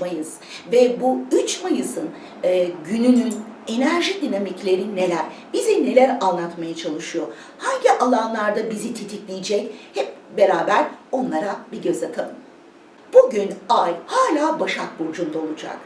Mayıs ve bu 3 Mayıs'ın e, gününün enerji dinamikleri neler? Bize neler anlatmaya çalışıyor? Hangi alanlarda bizi tetikleyecek? Hep beraber onlara bir göz atalım. Bugün ay hala Başak Burcu'nda olacak.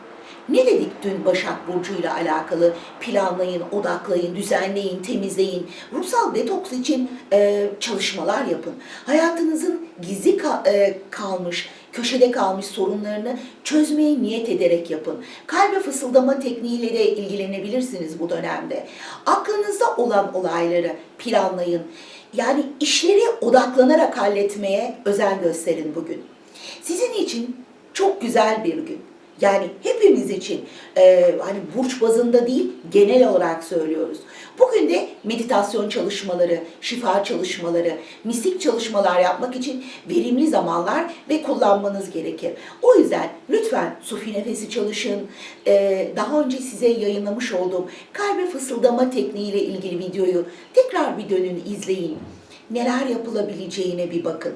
Ne dedik dün Başak Burcu ile alakalı? Planlayın, odaklayın, düzenleyin, temizleyin. Ruhsal detoks için e, çalışmalar yapın. Hayatınızın gizli ka- e, kalmış, köşede kalmış sorunlarını çözmeye niyet ederek yapın. Kalbe fısıldama tekniğiyle de ilgilenebilirsiniz bu dönemde. Aklınızda olan olayları planlayın. Yani işleri odaklanarak halletmeye özen gösterin bugün. Sizin için çok güzel bir gün. Yani hepimiz için e, hani burç bazında değil genel olarak söylüyoruz. Bugün de meditasyon çalışmaları, şifa çalışmaları, mistik çalışmalar yapmak için verimli zamanlar ve kullanmanız gerekir. O yüzden lütfen sufi nefesi çalışın. E, daha önce size yayınlamış olduğum kalbe fısıldama tekniğiyle ilgili videoyu tekrar bir dönün izleyin neler yapılabileceğine bir bakın.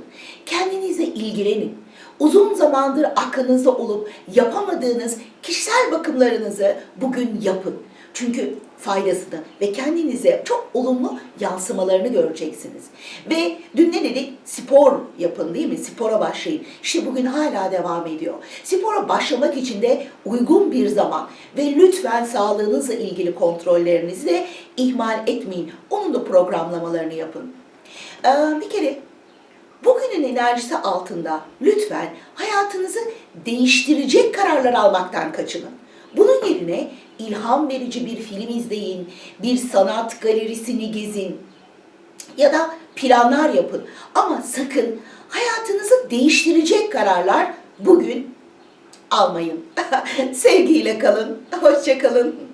Kendinize ilgilenin. Uzun zamandır aklınızda olup yapamadığınız kişisel bakımlarınızı bugün yapın. Çünkü faydasını ve kendinize çok olumlu yansımalarını göreceksiniz. Ve dün ne dedik? Spor yapın değil mi? Spora başlayın. İşte bugün hala devam ediyor. Spora başlamak için de uygun bir zaman ve lütfen sağlığınızla ilgili kontrollerinizi de ihmal etmeyin. Onun da programlamalarını yapın. Ee, bir kere bugünün enerjisi altında lütfen hayatınızı değiştirecek kararlar almaktan kaçının. Bunun yerine ilham verici bir film izleyin, bir sanat galerisini gezin ya da planlar yapın. Ama sakın hayatınızı değiştirecek kararlar bugün almayın. Sevgiyle kalın, hoşça kalın.